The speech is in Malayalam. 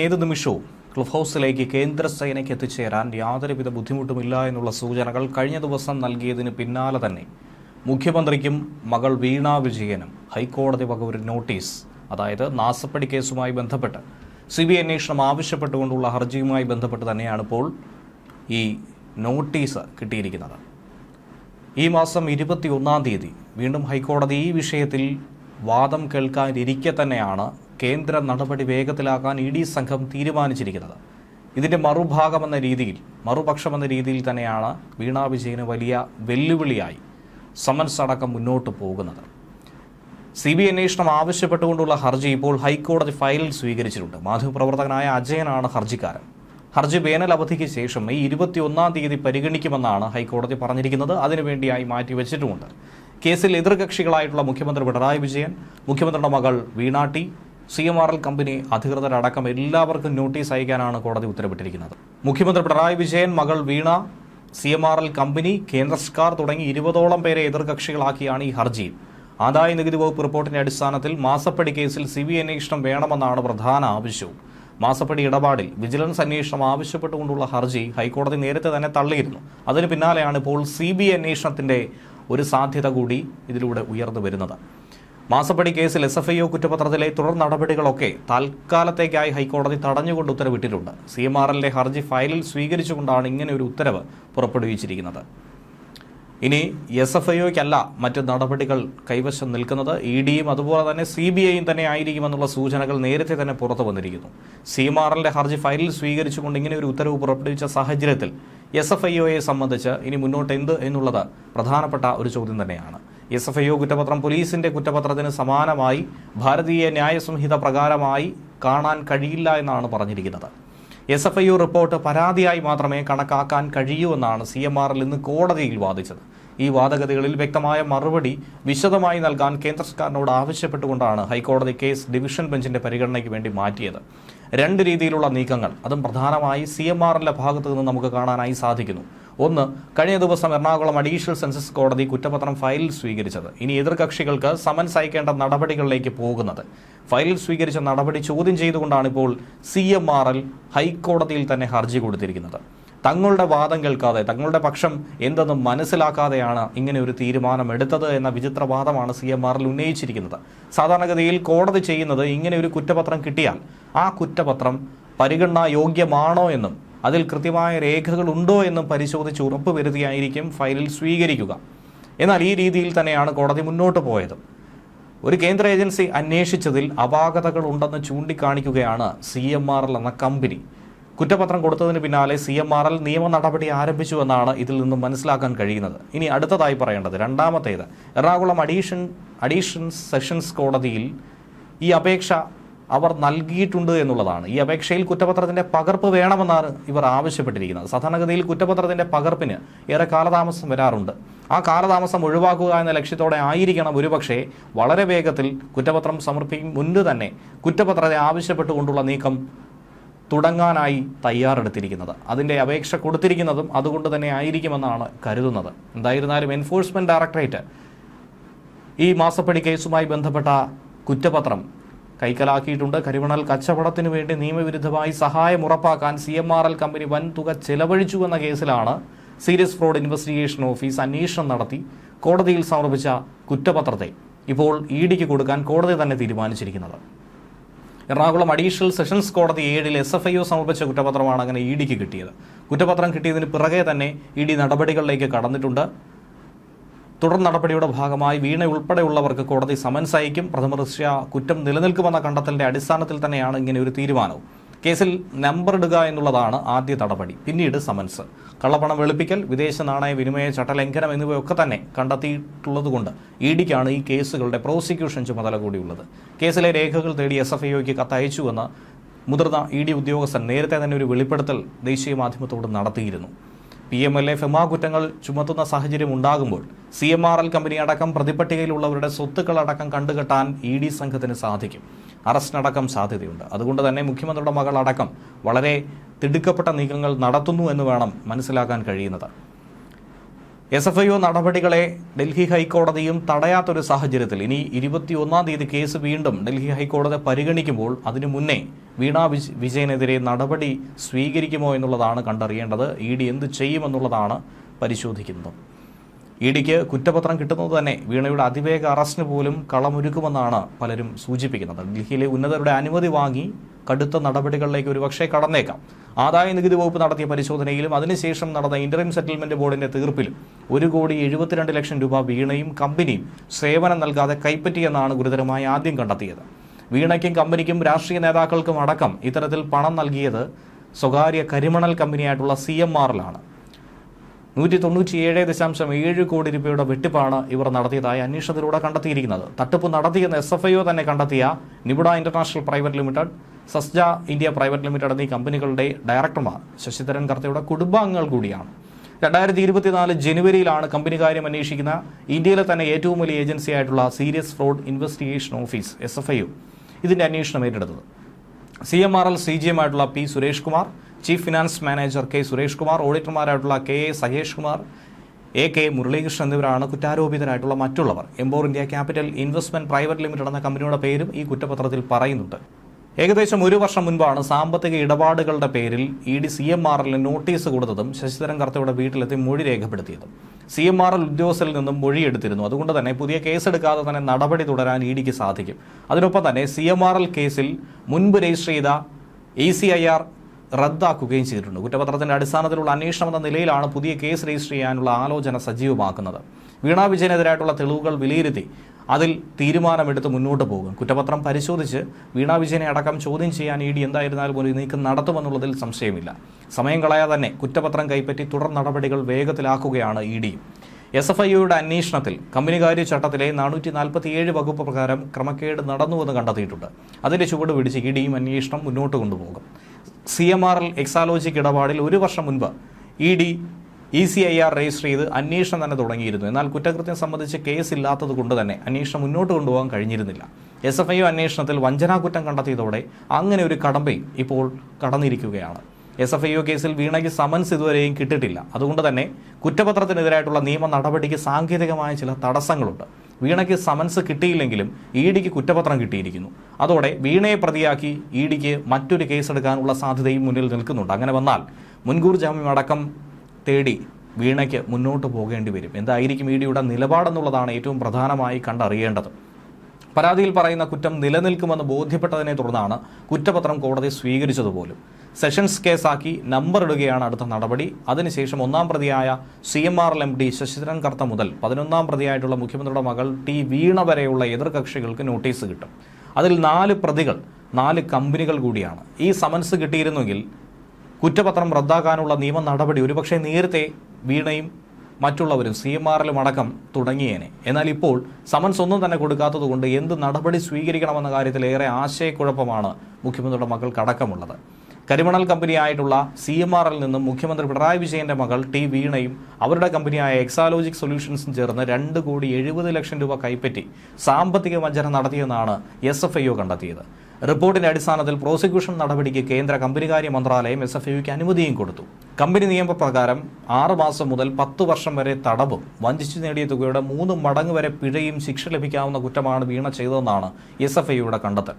ഏത് നിമിഷവും ക്ലിഫ് ഹൗസിലേക്ക് കേന്ദ്ര സേനയ്ക്ക് എത്തിച്ചേരാൻ യാതൊരുവിധ ബുദ്ധിമുട്ടുമില്ല എന്നുള്ള സൂചനകൾ കഴിഞ്ഞ ദിവസം നൽകിയതിന് പിന്നാലെ തന്നെ മുഖ്യമന്ത്രിക്കും മകൾ വീണ വിജയനും ഹൈക്കോടതി വക ഒരു നോട്ടീസ്. അതായത് നാസപ്പടി കേസുമായി ബന്ധപ്പെട്ട് സി ബി അന്വേഷണം ആവശ്യപ്പെട്ടുകൊണ്ടുള്ള ഹർജിയുമായി ബന്ധപ്പെട്ട് തന്നെയാണ് ഇപ്പോൾ ഈ നോട്ടീസ് കിട്ടിയിരിക്കുന്നത്. ഈ മാസം ഇരുപത്തി ഒന്നാം തീയതി വീണ്ടും ഹൈക്കോടതി ഈ വിഷയത്തിൽ വാദം കേൾക്കാനിരിക്കെ തന്നെയാണ് കേന്ദ്ര നടപടി വേഗത്തിലാക്കാൻ ഇ ഡി സംഘം തീരുമാനിച്ചിരിക്കുന്നത്. ഇതിന്റെ മറുഭാഗമെന്ന രീതിയിൽ മറുപക്ഷമെന്ന രീതിയിൽ തന്നെയാണ് വീണാ വിജയന് വലിയ വെല്ലുവിളിയായി സമൻസ് അടക്കം മുന്നോട്ട് പോകുന്നത്. സി ബി അന്വേഷണം ആവശ്യപ്പെട്ടുകൊണ്ടുള്ള ഹർജി ഇപ്പോൾ ഹൈക്കോടതി ഫയലിൽ സ്വീകരിച്ചിട്ടുണ്ട്. മാധ്യമപ്രവർത്തകനായ അജയനാണ് ഹർജിക്കാരൻ. ഹർജി വേനൽ അവധിക്ക് ശേഷം ഈ ഇരുപത്തിയൊന്നാം തീയതി പരിഗണിക്കുമെന്നാണ് ഹൈക്കോടതി പറഞ്ഞിരിക്കുന്നത്. അതിനുവേണ്ടിയായി മാറ്റിവെച്ചിട്ടുമുണ്ട്. കേസിൽ എതിർകക്ഷികളായിട്ടുള്ള മുഖ്യമന്ത്രി പിണറായി വിജയൻ മുഖ്യമന്ത്രിയുടെ മകൾ വീണാട്ടി C M R L company അധികൃതരടക്കം എല്ലാവർക്കും നോട്ടീസ് അയക്കാനാണ് കോടതി ഉത്തരവിട്ടിരിക്കുന്നത്. മുഖ്യമന്ത്രി പിണറായി വിജയൻ മകൾ Veena C M R L company കേന്ദ്ര സർക്കാർ തുടങ്ങി ഇരുപതോളം പേരെ എതിർകക്ഷികളാക്കിയാണ് ഈ ഹർജി. ആദായ നികുതി വകുപ്പ് റിപ്പോർട്ടിന്റെ അടിസ്ഥാനത്തിൽ മാസപ്പടി കേസിൽ സി ബി അന്വേഷണം വേണമെന്നാണ് പ്രധാന ആവശ്യവും മാസപ്പടി ഇടപാടിൽ വിജിലൻസ് അന്വേഷണം ആവശ്യപ്പെട്ടുകൊണ്ടുള്ള ഹർജി ഹൈക്കോടതി നേരത്തെ തന്നെ തള്ളിയിരുന്നു. അതിന് പിന്നാലെയാണ് ഇപ്പോൾ സി ബി അന്വേഷണത്തിന്റെ ഒരു സാധ്യത കൂടി ഇതിലൂടെ ഉയർന്നു വരുന്നത്. മാസപ്പടി കേസിൽ എസ് എഫ് ഐ ഒ കുറ്റപത്രത്തിലെ തുടർ നടപടികളൊക്കെ തൽക്കാലത്തേക്കായി ഹൈക്കോടതി തടഞ്ഞുകൊണ്ട് ഉത്തരവിട്ടിട്ടുണ്ട്. സി എം ആർ എല്ലിന്റെ ഹർജി ഫയലിൽ സ്വീകരിച്ചുകൊണ്ടാണ് ഇങ്ങനെ ഒരു ഉത്തരവ് പുറപ്പെടുവിച്ചിരിക്കുന്നത്. ഇനി എസ് എഫ് ഐഒയ്ക്കല്ല മറ്റ് നടപടികൾ കൈവശം നിൽക്കുന്നത്. ഇ ഡിയും അതുപോലെ തന്നെ സി ബി ഐയും തന്നെ ആയിരിക്കുമെന്നുള്ള സൂചനകൾ നേരത്തെ തന്നെ പുറത്തു വന്നിരിക്കുന്നു. സി എം ആർ എല്ലിന്റെ ഹർജി ഫയലിൽ സ്വീകരിച്ചുകൊണ്ട് ഇങ്ങനെ ഒരു ഉത്തരവ് പുറപ്പെടുവിച്ച സാഹചര്യത്തിൽ എസ് എഫ് ഐഒയെ സംബന്ധിച്ച് ഇനി മുന്നോട്ട് എന്ത് എന്നുള്ളത് പ്രധാനപ്പെട്ട ഒരു ചോദ്യം തന്നെയാണ്. എസ് എഫ് ഐ ഒ കുറ്റപത്രം പോലീസിന്റെ കുറ്റപത്രത്തിന് സമാനമായി ഭാരതീയ ന്യായ സംഹിത പ്രകാരമായി കാണാൻ കഴിയില്ല എന്നാണ് പറഞ്ഞിരിക്കുന്നത്. S F I O report പരാതിയായി മാത്രമേ കണക്കാക്കാൻ കഴിയൂ എന്നാണ് സി എം ആറിൽ ഇന്ന് കോടതിയിൽ വാദിച്ചത്. ഈ വാദഗതികളിൽ വ്യക്തമായ മറുപടി വിശദമായി നൽകാൻ കേന്ദ്ര സർക്കാരിനോട് ആവശ്യപ്പെട്ടുകൊണ്ടാണ് ഹൈക്കോടതി കേസ് ഡിവിഷൻ ബെഞ്ചിന്റെ പരിഗണനയ്ക്ക് വേണ്ടി മാറ്റിയത്. രണ്ട് രീതിയിലുള്ള നീക്കങ്ങൾ അതും പ്രധാനമായി സി എം ആറിന്റെ ഭാഗത്തു നിന്ന് നമുക്ക് കാണാനായി സാധിക്കുന്നു. ഒന്ന് കഴിഞ്ഞ ദിവസം എറണാകുളം അഡീഷണൽ സെൻസസ് കോടതി കുറ്റപത്രം ഫയലിൽ സ്വീകരിച്ചത്. ഇനി എതിർകക്ഷികൾക്ക് സമൻസ് അയക്കേണ്ട നടപടികളിലേക്ക് പോകുന്നത്. ഫയലിൽ സ്വീകരിച്ച നടപടി ചോദ്യം ചെയ്തുകൊണ്ടാണ് ഇപ്പോൾ സി എം ആർ എൽ ഹൈക്കോടതിയിൽ തന്നെ ഹർജി കൊടുത്തിരിക്കുന്നത്. തങ്ങളുടെ വാദം കേൾക്കാതെ തങ്ങളുടെ പക്ഷം എന്തെന്ന് മനസ്സിലാക്കാതെയാണ് ഇങ്ങനെ ഒരു തീരുമാനം എടുത്തത് എന്ന വിചിത്രവാദമാണ് സി എം ആറിൽ ഉന്നയിച്ചിരിക്കുന്നത്. സാധാരണഗതിയിൽ കോടതി ചെയ്യുന്നത് ഇങ്ങനെ ഒരു കുറ്റപത്രം കിട്ടിയാൽ ആ കുറ്റപത്രം പരിഗണനാ യോഗ്യമാണോ എന്നും അതിൽ കൃത്യമായ രേഖകളുണ്ടോ എന്നും പരിശോധിച്ച് ഉറപ്പുവരുത്തിയായിരിക്കും ഫയലിൽ സ്വീകരിക്കുക. എന്നാൽ ഈ രീതിയിൽ തന്നെയാണ് കോടതി മുന്നോട്ട് പോയത്. ഒരു കേന്ദ്ര ഏജൻസി അന്വേഷിച്ചതിൽ അപാകതകൾ ഉണ്ടെന്ന് ചൂണ്ടിക്കാണിക്കുകയാണ് സി എം ആർ എൽ എന്ന കമ്പനി. കുറ്റപത്രം കൊടുത്തതിന് പിന്നാലെ സി എം ആർ എൽ നിയമ നടപടി ആരംഭിച്ചു എന്നാണ് ഇതിൽ നിന്നും മനസ്സിലാക്കാൻ കഴിയുന്നത്. ഇനി അടുത്തതായി പറയേണ്ടത് രണ്ടാമത്തേത്. എറണാകുളം അഡീഷൻ അഡീഷൻ സെഷൻസ് കോടതിയിൽ ഈ അപേക്ഷ അവർ നൽകിയിട്ടുണ്ട് എന്നുള്ളതാണ്. ഈ അപേക്ഷയിൽ കുറ്റപത്രത്തിന്റെ പകർപ്പ് വേണമെന്നാണ് ഇവർ ആവശ്യപ്പെട്ടിരിക്കുന്നത്. സാധാരണഗതിയിൽ കുറ്റപത്രത്തിന്റെ പകർപ്പിന് ഏറെ കാലതാമസം വരാറുണ്ട്. ആ കാലതാമസം ഒഴിവാക്കുക എന്ന ലക്ഷ്യത്തോടെ ആയിരിക്കണം ഒരുപക്ഷെ വളരെ വേഗത്തിൽ കുറ്റപത്രം സമർപ്പിക്കും മുൻപ് തന്നെ കുറ്റപത്രത്തെ ആവശ്യപ്പെട്ടുകൊണ്ടുള്ള നീക്കം തുടങ്ങാനായി തയ്യാറെടുത്തിരിക്കുന്നത്. അതിന്റെ അപേക്ഷ കൊടുത്തിരിക്കുന്നതും അതുകൊണ്ട് തന്നെ ആയിരിക്കുമെന്നാണ് കരുതുന്നത്. എന്തായിരുന്നാലും എൻഫോഴ്സ്മെന്റ് ഡയറക്ടറേറ്റ് ഈ മാസപ്പടി കേസുമായി ബന്ധപ്പെട്ട കുറ്റപത്രം കൈക്കലാക്കിയിട്ടുണ്ട്. കരിമണൽ കച്ചവടത്തിനു വേണ്ടി നിയമവിരുദ്ധമായി സഹായം ഉറപ്പാക്കാൻ C M R L company വൻതുക ചെലവഴിച്ചു എന്ന കേസിലാണ് സീരിയസ് ഫ്രോഡ് ഇൻവെസ്റ്റിഗേഷൻ ഓഫീസ് അന്വേഷണം നടത്തി കോടതിയിൽ സമർപ്പിച്ച കുറ്റപത്രത്തെ ഇപ്പോൾ ഇ ഡിക്ക് കൊടുക്കാൻ കോടതി തന്നെ തീരുമാനിച്ചിരിക്കുന്നത്. എറണാകുളം അഡീഷണൽ സെഷൻസ് കോടതി ഏഴിൽ എസ് എഫ് ഐ ഒ സമർപ്പിച്ച കുറ്റപത്രമാണ് അങ്ങനെ ഇ ഡിക്ക് കിട്ടിയത്. കുറ്റപത്രം കിട്ടിയതിന് പിറകെ തന്നെ ഇ ഡി നടപടികളിലേക്ക് കടന്നിട്ടുണ്ട്. തുടർ നടപടിയുടെ ഭാഗമായി വീണ ഉൾപ്പെടെയുള്ളവർക്ക് കോടതി സമൻസ് അയക്കും. പ്രഥമ ദൃശ്യ കുറ്റം നിലനിൽക്കുമെന്ന കണ്ടെത്തലിന്റെ അടിസ്ഥാനത്തിൽ തന്നെയാണ് ഇങ്ങനെ ഒരു തീരുമാനവും. കേസിൽ നമ്പർ ഇടുക എന്നുള്ളതാണ് ആദ്യ നടപടി. പിന്നീട് സമൻസ് കള്ളപ്പണം വെളുപ്പിക്കൽ വിദേശ നാണയ വിനിമയ ചട്ടലംഘനം എന്നിവയൊക്കെ തന്നെ കണ്ടെത്തിയിട്ടുള്ളതുകൊണ്ട് ഇ ഡിക്കാണ് ഈ കേസുകളുടെ പ്രോസിക്യൂഷൻ ചുമതല കൂടിയുള്ളത്. കേസിലെ രേഖകൾ തേടി എസ് എഫ് ഐഒക്ക് കത്തയച്ചുവെന്ന് മുതിർന്ന ഇ ഡി ഉദ്യോഗസ്ഥൻ നേരത്തെ തന്നെ ഒരു വെളിപ്പെടുത്തൽ ദേശീയ മാധ്യമത്തോട് നടത്തിയിരുന്നു. P M L A FEMA കുറ്റങ്ങൾ ചുമത്തുന്ന സാഹചര്യം ഉണ്ടാകുമ്പോൾ C M R L company അടക്കം പ്രതിപട്ടികയിലുള്ളവരുടെ സ്വത്തുക്കൾ അടക്കം കണ്ടുകെട്ടാൻ ഇ ഡി സംഘത്തിന് സാധിക്കും. അറസ്റ്റിനടക്കം സാധ്യതയുണ്ട്. അതുകൊണ്ട് തന്നെ മുഖ്യമന്ത്രിയുടെ മകൾ അടക്കം വളരെ തിടുക്കപ്പെട്ട നീക്കങ്ങൾ നടത്തുന്നു എന്ന് വേണം മനസ്സിലാക്കാൻ കഴിയുന്നത്. എസ് എഫ് ഐ ഒ നടപടികളെ ഡൽഹി ഹൈക്കോടതിയും തടയാത്തൊരു സാഹചര്യത്തിൽ. ഇനി ഇരുപത്തിയൊന്നാം തീയതി കേസ് വീണ്ടും ഡൽഹി ഹൈക്കോടതി പരിഗണിക്കുമ്പോൾ അതിനു മുന്നേ വീണ വിജ- വിജയനെതിരെ നടപടി സ്വീകരിക്കുമോ എന്നുള്ളതാണ് കണ്ടറിയേണ്ടത്. ഇ ഡി എന്ത് ചെയ്യുമെന്നുള്ളതാണ് പരിശോധിക്കുന്നത്. ഇ ഡിക്ക് കുറ്റപത്രം കിട്ടുന്നത് തന്നെ വീണയുടെ അതിവേഗ അറസ്റ്റിന് പോലും കളമൊരുക്കുമെന്നാണ് പലരും സൂചിപ്പിക്കുന്നത്. ഡൽഹിയിലെ ഉന്നതരുടെ അനുമതി വാങ്ങി കടുത്ത നടപടികളിലേക്ക് ഒരുപക്ഷെ കടന്നേക്കാം. ആദായ നികുതി വകുപ്പ് നടത്തിയ പരിശോധനയിലും അതിനുശേഷം നടന്ന ഇന്ററിം സെറ്റിൽമെന്റ് ബോർഡിന്റെ തീർപ്പിലും ഒരു കോടി എഴുപത്തിരണ്ട് ലക്ഷം രൂപ വീണയും കമ്പനിയും സേവനം നൽകാതെ കൈപ്പറ്റിയെന്നാണ് ഗുരുതരമായി ആദ്യം കണ്ടെത്തിയത്. വീണയ്ക്കും കമ്പനിക്കും രാഷ്ട്രീയ നേതാക്കൾക്കും അടക്കം ഇത്തരത്തിൽ പണം നൽകിയത് സ്വകാര്യ കരിമണൽ കമ്പനിയായിട്ടുള്ള സി എം ആറിലാണ്. നൂറ്റി തൊണ്ണൂറ്റിയേഴ് ദശാംശം ഏഴ് കോടി രൂപയുടെ വെട്ടിപ്പാണ് ഇവർ നടത്തിയതായി അന്വേഷണത്തിലൂടെ കണ്ടെത്തിയിരിക്കുന്നത്. തട്ടിപ്പ് നടത്തിയെന്ന് എസ് എഫ് ഐ ഒ തന്നെ കണ്ടെത്തിയ നിബുഡ ഇന്റർനാഷണൽ പ്രൈവറ്റ് ലിമിറ്റഡ് സസ്ജ ഇന്ത്യ പ്രൈവറ്റ് ലിമിറ്റഡ് എന്നീ കമ്പനികളുടെ ഡയറക്ടർമാർ ശശിധരൻ കർത്തയുടെ കുടുംബാംഗങ്ങൾ കൂടിയാണ്. രണ്ടായിരത്തി ഇരുപത്തിനാല് ജനുവരിയിലാണ് കമ്പനി കാര്യം അന്വേഷിക്കുന്ന ഇന്ത്യയിലെ തന്നെ ഏറ്റവും വലിയ ഏജൻസിയായിട്ടുള്ള serious fraud investigation office S F I ഇതിന്റെ അന്വേഷണം ഏറ്റെടുത്തത്. C M R L C G എമായിട്ടുള്ള P Suresh Kumar chief finance manager K Suresh Kumar ഓഡിറ്റർമാരായിട്ടുള്ള K A Sahesh Kumar A K Muralikrishnan എന്നിവരാണ് കുറ്റാരോപിതരായിട്ടുള്ള മറ്റുള്ളവർ. Empower India capital investment private limited എന്ന കമ്പനിയുടെ പേരും ഈ കുറ്റപത്രത്തിൽ പറയുന്നുണ്ട്. ഏകദേശം ഒരു വർഷം മുൻപാണ് സാമ്പത്തിക ഇടപാടുകളുടെ പേരിൽ E D C M R എല്ലിന് നോട്ടീസ് കൊടുത്തതും ശശിധരൻ കർത്തയുടെ വീട്ടിലെത്തി മൊഴി രേഖപ്പെടുത്തിയതും. സി എം ആർ എൽ ഉദ്യോഗസ്ഥരിൽ നിന്നും മൊഴിയെടുത്തിരുന്നു. അതുകൊണ്ട് തന്നെ പുതിയ കേസെടുക്കാതെ തന്നെ നടപടി തുടരാൻ ഇ ഡിക്ക് സാധിക്കും. അതിനൊപ്പം തന്നെ സി എം ആർ എൽ കേസിൽ മുൻപ് രജിസ്റ്റർ ചെയ്ത എ സി ഐ ആർ റദ്ദാക്കുകയും ചെയ്തിട്ടുണ്ട്. കുറ്റപത്രത്തിന്റെ അടിസ്ഥാനത്തിലുള്ള അന്വേഷണം എന്ന നിലയിലാണ് പുതിയ കേസ് രജിസ്റ്റർ ചെയ്യാനുള്ള ആലോചന സജീവമാക്കുന്നത്. വീണാ വിജയനെതിരായിട്ടുള്ള തെളിവുകൾ വിലയിരുത്തി അതിൽ തീരുമാനമെടുത്ത് മുന്നോട്ട് പോകും. കുറ്റപത്രം പരിശോധിച്ച് വീണാ വിജയനെ അടക്കം ചോദ്യം ചെയ്യാൻ ഇ ഡി എന്തായിരുന്നാലും ഒരു നീക്കം നടത്തുമെന്നുള്ളതിൽ സംശയമില്ല. സമയം കളയാതെ തന്നെ കുറ്റപത്രം കൈപ്പറ്റി തുടർ നടപടികൾ വേഗത്തിലാക്കുകയാണ് ഇ ഡി എസ് എഫ് ഐയുടെ അന്വേഷണത്തിൽ കമ്പനികാര്യ ചട്ടത്തിലെ നാനൂറ്റി നാൽപ്പത്തിയേഴ് വകുപ്പ് പ്രകാരം ക്രമക്കേട് നടന്നുവെന്ന് കണ്ടെത്തിയിട്ടുണ്ട്. അതിന്റെ ചുവട് പിടിച്ച് ഇ ഡിയും അന്വേഷണം മുന്നോട്ട് കൊണ്ടുപോകും. C M R L Exalogic ഇടപാടിൽ ഒരു വർഷം മുൻപ് E D E C I R register ചെയ്ത് അന്വേഷണം തന്നെ തുടങ്ങിയിരുന്നു. എന്നാൽ കുറ്റകൃത്യം സംബന്ധിച്ച് കേസ് ഇല്ലാത്തത് കൊണ്ട് തന്നെ അന്വേഷണം മുന്നോട്ട് കൊണ്ടുപോകാൻ കഴിഞ്ഞിരുന്നില്ല. എസ് എഫ് ഐ അന്വേഷണത്തിൽ വഞ്ചനാ കുറ്റം കണ്ടെത്തിയതോടെ അങ്ങനെ ഒരു കടമ്പയും ഇപ്പോൾ കടന്നിരിക്കുകയാണ്. എസ് എഫ് ഐ ഒ കേസിൽ വീണയ്ക്ക് സമൻസ് ഇതുവരെയും കിട്ടിയിട്ടില്ല. അതുകൊണ്ട് തന്നെ കുറ്റപത്രത്തിനെതിരായിട്ടുള്ള നിയമ നടപടിക്ക് സാങ്കേതികമായ ചില തടസ്സങ്ങളുണ്ട്. വീണയ്ക്ക് സമൻസ് കിട്ടിയില്ലെങ്കിലും ഇ ഡിക്ക് കുറ്റപത്രം കിട്ടിയിരിക്കുന്നു. അതോടെ വീണയെ പ്രതിയാക്കി ഇ ഡിക്ക് മറ്റൊരു കേസെടുക്കാനുള്ള സാധ്യതയും മുന്നിൽ നിൽക്കുന്നുണ്ട്. അങ്ങനെ വന്നാൽ മുൻകൂർ ജാമ്യം അടക്കം തേടി വീണയ്ക്ക് മുന്നോട്ട് പോകേണ്ടി വരും. എന്തായിരിക്കും ഇ ഡിയുടെ നിലപാടെന്നുള്ളതാണ് ഏറ്റവും പ്രധാനമായി കണ്ടറിയേണ്ടത്. പരാതിയിൽ പറയുന്ന കുറ്റം നിലനിൽക്കുമെന്ന് ബോധ്യപ്പെട്ടതിനെ തുടർന്നാണ് കുറ്റപത്രം കോടതി സ്വീകരിച്ചതുപോലും. സെഷൻസ് കേസാക്കി നമ്പർ ഇടുകയാണ് അടുത്ത നടപടി. അതിനുശേഷം ഒന്നാം പ്രതിയായ C M R L M D Sasidharan Kartha മുതൽ പതിനൊന്നാം പ്രതിയായിട്ടുള്ള മുഖ്യമന്ത്രിയുടെ മകൾ ടി വീണ വരെയുള്ള എതിർകക്ഷികൾക്ക് നോട്ടീസ് കിട്ടും. അതിൽ നാല് പ്രതികൾ നാല് കമ്പനികൾ കൂടിയാണ്. ഈ സമൻസ് കിട്ടിയിരുന്നെങ്കിൽ കുറ്റപത്രം റദ്ദാക്കാനുള്ള നിയമ നടപടി ഒരുപക്ഷെ നേരത്തെ വീണയും മറ്റുള്ളവരും സി എം ആറിലും അടക്കം തുടങ്ങിയേനെ. എന്നാൽ ഇപ്പോൾ സമൻസ് ഒന്നും തന്നെ കൊടുക്കാത്തതുകൊണ്ട് എന്ത് നടപടി സ്വീകരിക്കണമെന്ന കാര്യത്തിൽ ഏറെ ആശയക്കുഴപ്പമാണ് മുഖ്യമന്ത്രിയുടെ മക്കൾക്ക് അടക്കമുള്ളത്. കരിമണൽ കമ്പനിയായിട്ടുള്ള സി എം ആറിൽ നിന്നും മുഖ്യമന്ത്രി പിണറായി വിജയന്റെ മകൾ ടി വീണയും അവരുടെ കമ്പനിയായ എക്സാലോജിക് സൊല്യൂഷൻസും ചേർന്ന് രണ്ട് കോടി എഴുപത് ലക്ഷം രൂപ കൈപ്പറ്റി സാമ്പത്തിക വഞ്ചന നടത്തിയെന്നാണ് എസ് എഫ് ഐ കണ്ടെത്തിയത്. റിപ്പോർട്ടിന്റെ അടിസ്ഥാനത്തിൽ പ്രോസിക്യൂഷൻ നടപടിക്ക് കേന്ദ്ര കമ്പനികാര്യ മന്ത്രാലയം എസ് എഫ് ഐക്ക് അനുമതിയും കൊടുത്തു. കമ്പനി നിയമപ്രകാരം ആറ് മാസം മുതൽ പത്ത് വർഷം വരെ തടവും വഞ്ചിച്ചു നേടിയ തുകയുടെ മൂന്ന് മടങ്ങ് വരെ പിഴയും ശിക്ഷ ലഭിക്കാവുന്ന കുറ്റമാണ് വീണ ചെയ്തതെന്നാണ് എസ് എഫ് ഐയുടെ കണ്ടെത്തൽ.